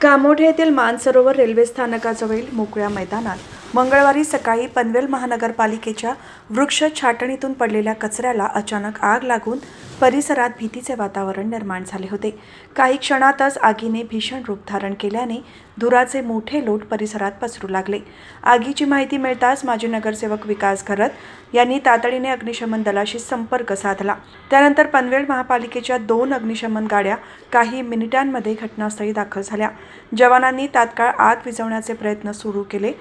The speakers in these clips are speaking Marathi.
कामोठे येथील मानसरोवर रेल्वे स्थानकाजवळील मोकळ्या मैदानात मंगळवारी सकाळी पनवेल महानगरपालिकेच्या वृक्ष छाटणीतून पडलेल्या कचऱ्याला अचानक आग लागून परिसरात भीतीचे वातावरण निर्माण झाले होते. काही क्षणातच आगीने भीषण रूप धारण केल्याने धुराचे मोठे लोट परिसरात पसरू लागले. आगीची माहिती मिळताच माजी नगरसेवक विकास घरत यांनी तातडीने अग्निशमन दलाशी संपर्क साधला. त्यानंतर पनवेल महापालिकेच्या दोन अग्निशमन गाड्या काही मिनिटांमध्ये घटनास्थळी दाखल झाल्या. जवानांनी तात्काळ आग विझवण्याचे प्रयत्न सुरू केले.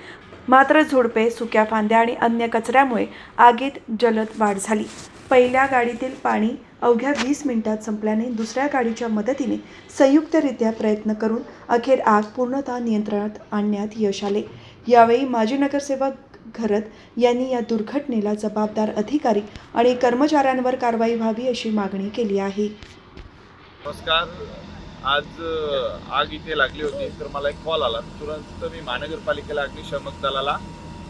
मात्र झुडपे सुक्या फांद्या आणि अन्य कचऱ्यामुळे आगीत जलद वाढ झाली. पहिल्या गाडीतील पाणी अवघ्या वीस मिनिटात संपल्याने दुसऱ्या गाडीच्या मदतीने संयुक्तरित्या प्रयत्न करून अखेर आग पूर्णतः नियंत्रणात आणण्यात यश आले. यावेळी माजी नगरसेवक घरत यांनी या दुर्घटनेला जबाबदार अधिकारी आणि कर्मचाऱ्यांवर कारवाई व्हावी अशी मागणी केली आहे. नमस्कार. आज आग इथे लागली होती तर मला एक कॉल आला. तुरंत मी महानगरपालिकेला अग्निशमक दलाला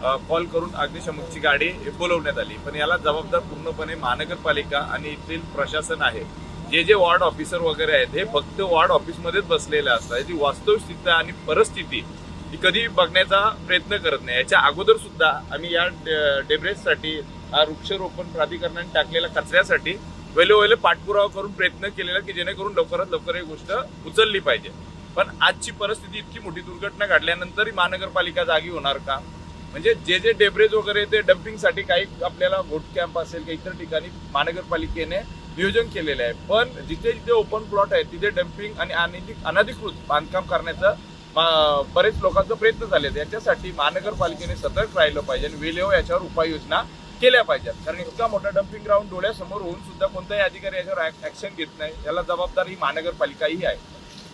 कॉल करून अग्निशमकची गाडी बोलवण्यात आली. पण याला जबाबदार पूर्णपणे महानगरपालिका आणि येथील प्रशासन आहे. जे जे वॉर्ड ऑफिसर वगैरे आहेत हे फक्त वॉर्ड ऑफिसमध्येच बसलेले असतात. याची वास्तव आणि परिस्थिती ही कधी बघण्याचा प्रयत्न करत नाही. याच्या अगोदर सुद्धा आम्ही या डे- डेब्रेजसाठी हा वृक्षरोपण प्राधिकरणाने टाकलेल्या कचऱ्यासाठी वेळोवेळी पाठपुरावा करून प्रयत्न केलेला की जेणेकरून लवकरात लवकर ही गोष्ट उचलली पाहिजे. पण आजची परिस्थिती इतकी मोठी दुर्घटना घडल्यानंतर ही महानगरपालिका जागी होणार का? म्हणजे जे जे डेब्रेज वगैरे ते डम्पिंगसाठी काही आपल्याला वोट कॅम्प असेल काही इतर ठिकाणी महानगरपालिकेने नियोजन केलेलं आहे. पण जिथे जिथे ओपन प्लॉट आहे तिथे डम्पिंग आणि अनधिकृत बांधकाम करण्याचा बरेच लोकांचा प्रयत्न झाले आहेत. याच्यासाठी महानगरपालिकेने सतर्क राहिलं पाहिजे आणि वेळेवर याच्यावर उपाययोजना केल्या पाहिजेत. कारण इतका मोठा डम्पिंग ग्राउंड डोळ्यासमोर होऊन सुद्धा कोणताही अधिकारी याच्यावर ऍक्शन घेत नाही. याला जबाबदार ही आहे.